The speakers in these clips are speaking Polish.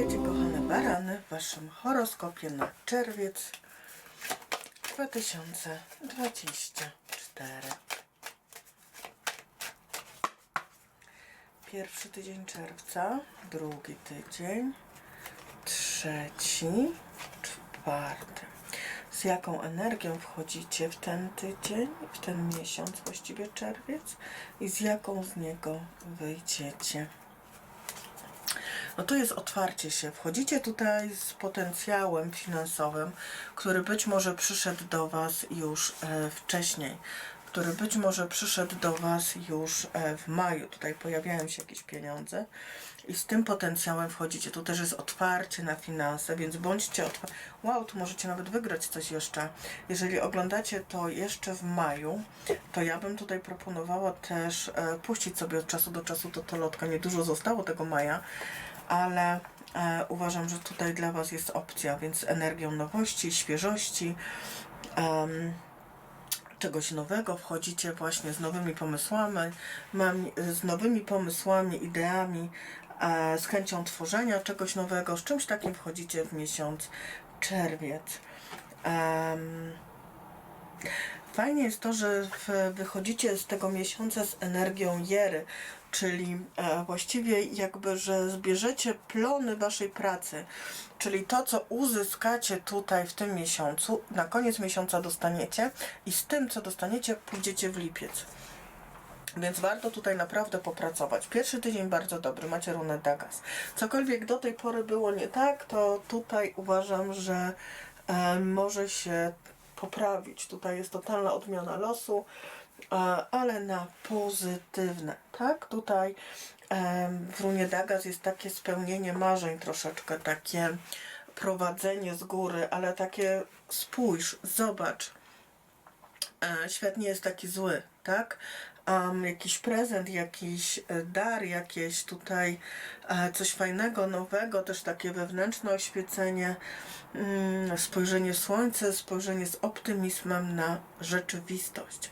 Witajcie kochane barany w waszym horoskopie na czerwiec 2024. Pierwszy tydzień czerwca, drugi tydzień, trzeci, czwarty. Z jaką energią wchodzicie w ten tydzień, w ten miesiąc, właściwie czerwiec, i z jaką z niego wyjdziecie? No to jest otwarcie się. Wchodzicie tutaj z potencjałem finansowym, który być może przyszedł do Was już e, wcześniej, który być może przyszedł do Was już e, w maju. Tutaj pojawiają się jakieś pieniądze i z tym potencjałem wchodzicie. Tu też jest otwarcie na finanse, więc bądźcie otwarci. Wow, tu możecie nawet wygrać coś jeszcze. Jeżeli oglądacie to jeszcze w maju, to ja bym tutaj proponowała też e, puścić sobie od czasu do czasu to lotka. Niedużo zostało tego maja, ale e, uważam, że tutaj dla Was jest opcja, więc energią nowości, świeżości, czegoś nowego. Wchodzicie właśnie z nowymi pomysłami, mam, z nowymi pomysłami, ideami, e, z chęcią tworzenia czegoś nowego, z czymś takim wchodzicie w miesiąc czerwiec. Fajnie jest to, że wychodzicie z tego miesiąca z energią Jery, czyli e, właściwie jakby, że zbierzecie plony waszej pracy, czyli to, co uzyskacie tutaj w tym miesiącu, na koniec miesiąca dostaniecie i z tym, co dostaniecie, pójdziecie w lipiec. Więc warto tutaj naprawdę popracować. Pierwszy tydzień bardzo dobry, macie runę Dagas. Cokolwiek do tej pory było nie tak, to tutaj uważam, że e, może się poprawić. Tutaj jest totalna odmiana losu, ale na pozytywne, tak? Tutaj w runie Dagas jest takie spełnienie marzeń troszeczkę, takie prowadzenie z góry, ale takie spójrz, zobacz, e, świat nie jest taki zły, tak? Um, jakiś prezent, jakiś e, dar, jakieś tutaj e, coś fajnego, nowego, też takie wewnętrzne oświecenie, mm, spojrzenie słońce, spojrzenie z optymizmem na rzeczywistość.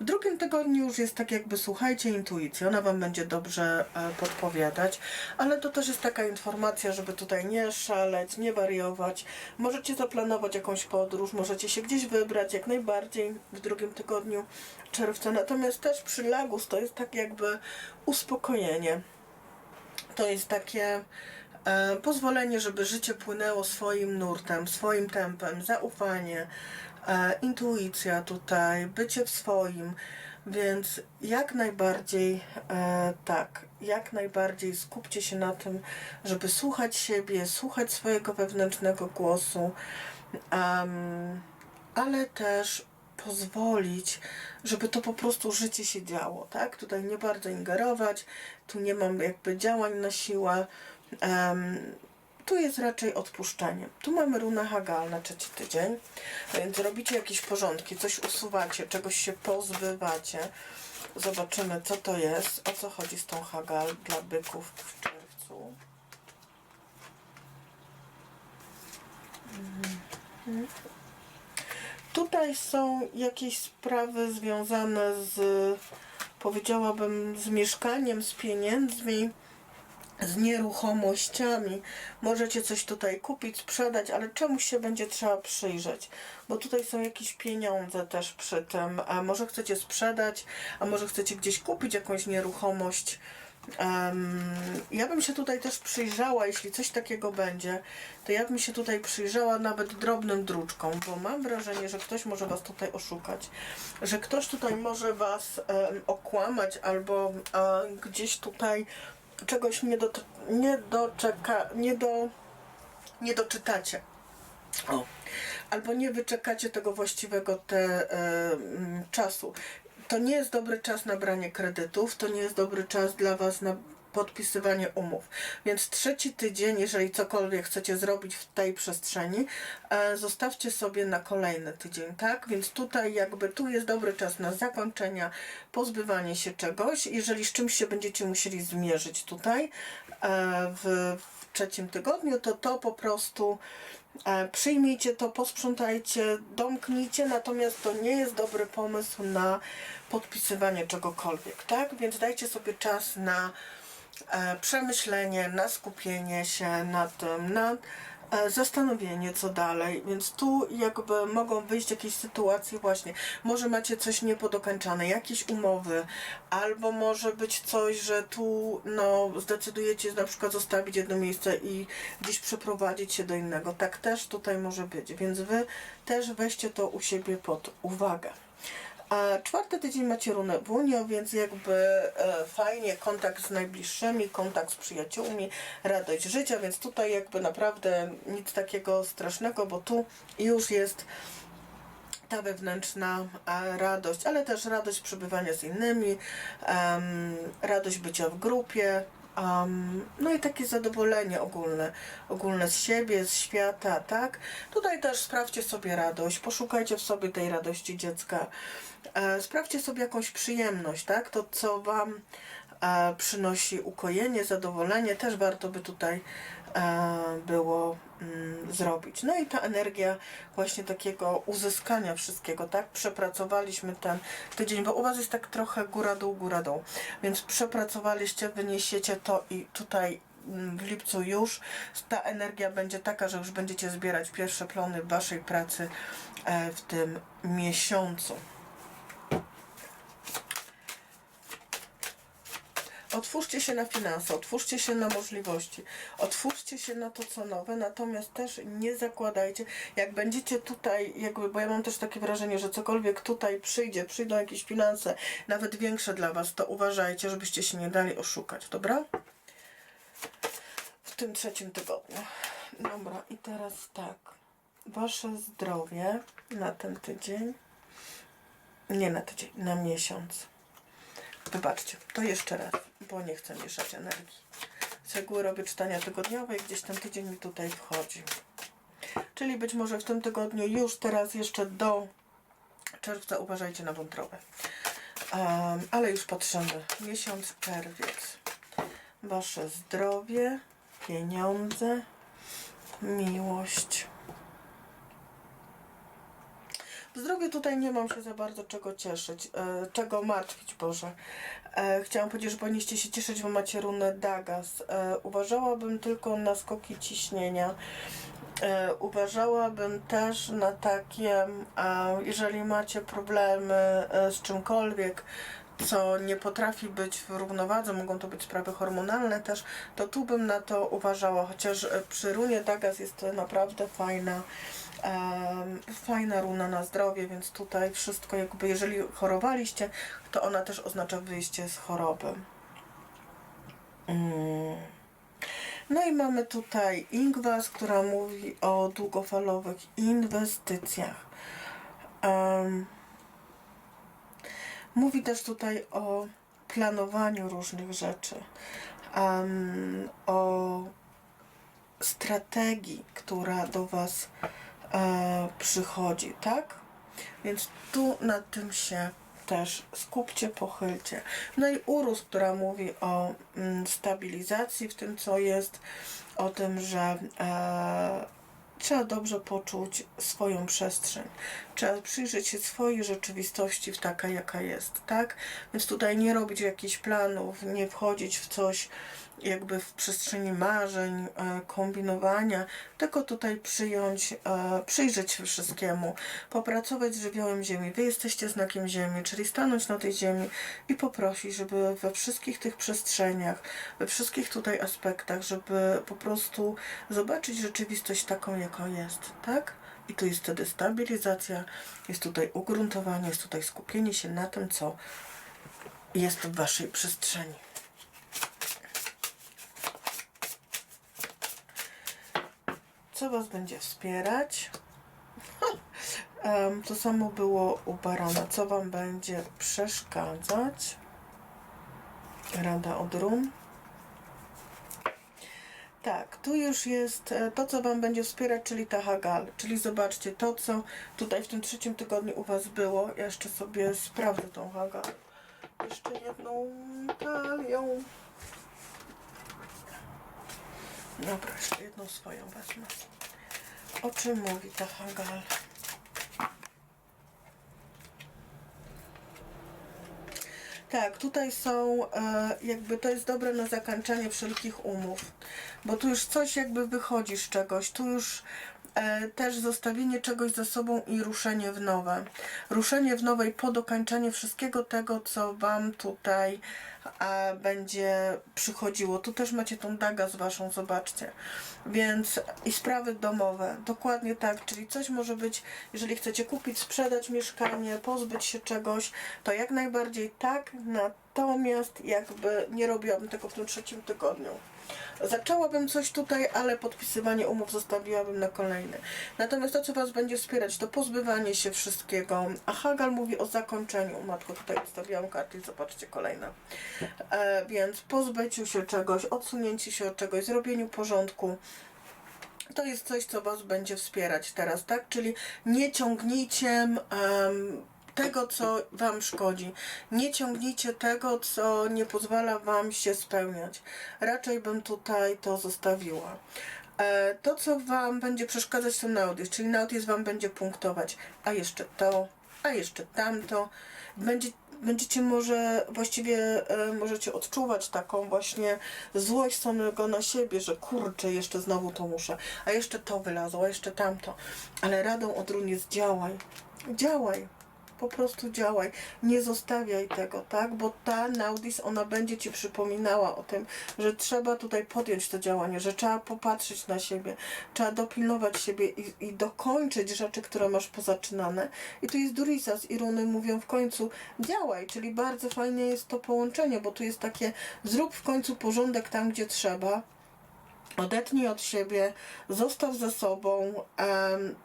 W drugim tygodniu już jest tak jakby słuchajcie intuicji, ona Wam będzie dobrze e, podpowiadać, ale to też jest taka informacja, żeby tutaj nie szaleć, nie wariować. Możecie zaplanować jakąś podróż, możecie się gdzieś wybrać jak najbardziej w drugim tygodniu czerwca, natomiast też przy Lagus to jest tak jakby uspokojenie. To jest takie e, pozwolenie, żeby życie płynęło swoim nurtem, swoim tempem, zaufanie, intuicja tutaj, bycie w swoim, więc jak najbardziej e, tak, jak najbardziej skupcie się na tym, żeby słuchać siebie, słuchać swojego wewnętrznego głosu, ale też pozwolić, żeby to po prostu życie się działo, tak? Tutaj nie bardzo ingerować, tu nie mam jakby działań na siłę. Tu jest raczej odpuszczenie. Tu mamy runę Hagal na trzeci tydzień, więc robicie jakieś porządki, coś usuwacie, czegoś się pozbywacie. Zobaczymy, co to jest, o co chodzi z tą Hagal dla byków w czerwcu. Mhm. Tutaj są jakieś sprawy związane z, powiedziałabym, z mieszkaniem, z pieniędzmi, z nieruchomościami. Możecie coś tutaj kupić, sprzedać, ale czemuś się będzie trzeba przyjrzeć, bo tutaj są jakieś pieniądze też przy tym. A może chcecie sprzedać, a może chcecie gdzieś kupić jakąś nieruchomość. Em, ja bym się tutaj też przyjrzała, jeśli coś takiego będzie, to ja bym się tutaj przyjrzała nawet drobnym druczką, bo mam wrażenie, że ktoś może Was tutaj oszukać, że ktoś tutaj może Was em, okłamać albo e, gdzieś tutaj czegoś nie, do, nie doczeka, nie do, nie doczytacie. O. Albo nie wyczekacie tego właściwego te, e, czasu. To nie jest dobry czas na branie kredytów, to nie jest dobry czas dla Was na podpisywanie umów. Więc trzeci tydzień, jeżeli cokolwiek chcecie zrobić w tej przestrzeni, e, zostawcie sobie na kolejny tydzień, tak? Więc tutaj jakby tu jest dobry czas na zakończenia, pozbywanie się czegoś. Jeżeli z czymś się będziecie musieli zmierzyć tutaj e, w, w trzecim tygodniu, to to po prostu e, przyjmijcie to, posprzątajcie, domknijcie, natomiast to nie jest dobry pomysł na podpisywanie czegokolwiek, tak? Więc dajcie sobie czas na przemyślenie, na skupienie się na tym, na e, zastanowienie, co dalej. Więc tu jakby mogą wyjść jakieś sytuacje właśnie. Może macie coś niepodokończane, jakieś umowy, albo może być coś, że tu no, zdecydujecie na przykład zostawić jedno miejsce i gdzieś przeprowadzić się do innego. Tak też tutaj może być. Więc wy też weźcie to u siebie pod uwagę. A czwarty tydzień macie runę bunio, więc jakby e, fajnie kontakt z najbliższymi, kontakt z przyjaciółmi, radość życia, więc tutaj jakby naprawdę nic takiego strasznego, bo tu już jest ta wewnętrzna e, radość, ale też radość przebywania z innymi, radość bycia w grupie, em, no i takie zadowolenie ogólne, ogólne z siebie, z świata, tak? Tutaj też sprawdźcie sobie radość, poszukajcie w sobie tej radości dziecka, e, sprawdźcie sobie jakąś przyjemność, tak? To, co Wam e, przynosi ukojenie, zadowolenie, też warto by tutaj e, było mm, zrobić. No i ta energia właśnie takiego uzyskania wszystkiego, tak? Przepracowaliśmy ten tydzień, bo u Was jest tak trochę góra-dół, góra-dół, więc przepracowaliście, wyniesiecie to i tutaj mm, w lipcu już ta energia będzie taka, że już będziecie zbierać pierwsze plony Waszej pracy e, w tym miesiącu. Otwórzcie się na finanse, otwórzcie się na możliwości, otwórzcie się na to, co nowe, natomiast też nie zakładajcie, jak będziecie tutaj, jakby, bo ja mam też takie wrażenie, że cokolwiek tutaj przyjdzie, przyjdą jakieś finanse, nawet większe dla Was, to uważajcie, żebyście się nie dali oszukać, dobra? W tym trzecim tygodniu. Dobra, i teraz tak. Wasze zdrowie na ten tydzień, nie na tydzień, na miesiąc. Wybaczcie, to jeszcze raz, bo nie chcę mieszać energii. Z reguły robię czytania tygodniowe i gdzieś ten tydzień mi tutaj wchodzi. Czyli być może w tym tygodniu już teraz jeszcze do czerwca uważajcie na wątrobę. Um, ale już patrzymy. Miesiąc czerwiec. Wasze zdrowie, pieniądze, miłość. W zdrowiu tutaj nie mam się za bardzo czego cieszyć, e, czego martwić, Boże. E, chciałam powiedzieć, że powinniście się cieszyć, bo macie runę Dagas. E, uważałabym tylko na skoki ciśnienia. E, uważałabym też na takie, e, jeżeli macie problemy e, z czymkolwiek, co nie potrafi być w równowadze, mogą to być sprawy hormonalne też, to tu bym na to uważała, chociaż e, przy runie Dagas jest to naprawdę fajna, fajna runa na zdrowie, więc tutaj wszystko jakby, jeżeli chorowaliście, to ona też oznacza wyjście z choroby. Mm. No i mamy tutaj Ingwas, która mówi o długofalowych inwestycjach. Mówi też tutaj o planowaniu różnych rzeczy, o strategii, która do Was e, przychodzi, tak? Więc tu nad tym się też skupcie, pochylcie. No i Urus, która mówi o mm, stabilizacji w tym, co jest, o tym, że e, trzeba dobrze poczuć swoją przestrzeń. Trzeba przyjrzeć się swojej rzeczywistości w taka, jaka jest, tak? Więc tutaj nie robić jakichś planów, nie wchodzić w coś jakby w przestrzeni marzeń, e, kombinowania, tylko tutaj przyjąć, e, przyjrzeć się wszystkiemu, popracować z żywiołem ziemi. Wy jesteście znakiem ziemi, czyli stanąć na tej ziemi i poprosić, żeby we wszystkich tych przestrzeniach, we wszystkich tutaj aspektach, żeby po prostu zobaczyć rzeczywistość taką, jaką jest, tak? I tu jest wtedy stabilizacja, jest tutaj ugruntowanie, jest tutaj skupienie się na tym, co jest w waszej przestrzeni. Co Was będzie wspierać? To samo było u barana. Co Wam będzie przeszkadzać? Rada od run. Tak, tu już jest e, to, co Wam będzie wspierać, czyli ta Hagal. Czyli zobaczcie, to, co tutaj w tym trzecim tygodniu u Was było. Ja jeszcze sobie sprawdzę tą Hagal. Jeszcze jedną talią. Dobra, jeszcze jedną swoją wezmę. O czym mówi ta Hagal? Tak, tutaj są, e, jakby to jest dobre na zakończenie wszelkich umów, bo tu już coś jakby wychodzi z czegoś, tu już też zostawienie czegoś za sobą i ruszenie w nowe. Ruszenie w nowe i po dokończenie wszystkiego tego, co Wam tutaj e, będzie przychodziło. Tu też macie tą dagę z Waszą, zobaczcie. Więc i sprawy domowe, dokładnie tak, czyli coś może być, jeżeli chcecie kupić, sprzedać mieszkanie, pozbyć się czegoś, to jak najbardziej tak, natomiast jakby nie robiłabym tego w tym trzecim tygodniu. Zaczęłabym coś tutaj, ale podpisywanie umów zostawiłabym na kolejny. Natomiast to, co Was będzie wspierać, to pozbywanie się wszystkiego. A Hagal mówi o zakończeniu. Matko, tutaj odstawiłam karty zobaczcie kolejne. E, więc pozbyciu się czegoś, odsunięciu się od czegoś, zrobieniu porządku. To jest coś, co Was będzie wspierać teraz, tak? Czyli nie ciągnijcie em, tego, co Wam szkodzi. Nie ciągnijcie tego, co nie pozwala Wam się spełniać. Raczej bym tutaj to zostawiła. E, to, co Wam będzie przeszkadzać, to naudis, czyli naudis Wam będzie punktować. A jeszcze to, a jeszcze tamto. Będzie, będziecie może, właściwie e, możecie odczuwać taką właśnie złość samego na siebie, że kurczę, jeszcze znowu to muszę, a jeszcze to wylazło, a jeszcze tamto. Ale radą od run jest działaj. Działaj po prostu działaj. Nie zostawiaj tego, tak? Bo ta Naudis, ona będzie Ci przypominała o tym, że trzeba tutaj podjąć to działanie, że trzeba popatrzeć na siebie, trzeba dopilnować siebie i, i dokończyć rzeczy, które masz pozaczynane. I tu jest Durisas i runy mówią w końcu działaj, czyli bardzo fajnie jest to połączenie, bo tu jest takie zrób w końcu porządek tam, gdzie trzeba. Odetnij od siebie, zostaw za sobą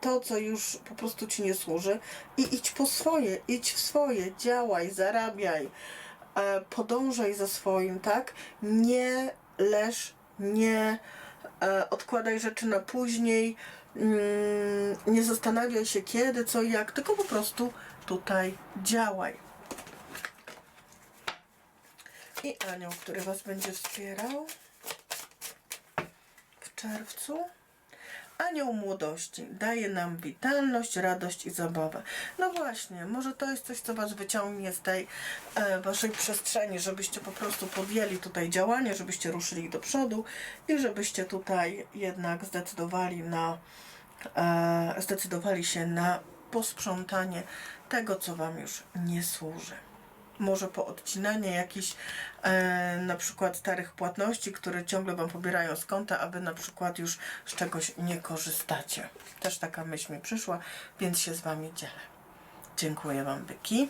to, co już po prostu ci nie służy i idź po swoje, idź w swoje, działaj, zarabiaj, e, podążaj za swoim, tak? Nie leż, nie e, odkładaj rzeczy na później, mm, nie zastanawiaj się kiedy, co i jak, tylko po prostu tutaj działaj. I anioł, który Was będzie wspierał czerwcu. Anioł młodości daje nam witalność, radość i zabawę. No właśnie, może to jest coś, co Was wyciągnie z tej e, Waszej przestrzeni, żebyście po prostu podjęli tutaj działanie, żebyście ruszyli do przodu i żebyście tutaj jednak zdecydowali na e, zdecydowali się na posprzątanie tego, co Wam już nie służy może poodcinanie jakichś e, na przykład starych płatności, które ciągle Wam pobierają z konta, a Wy na przykład już z czegoś nie korzystacie. Też taka myśl mi przyszła, więc się z Wami dzielę. Dziękuję Wam, byki.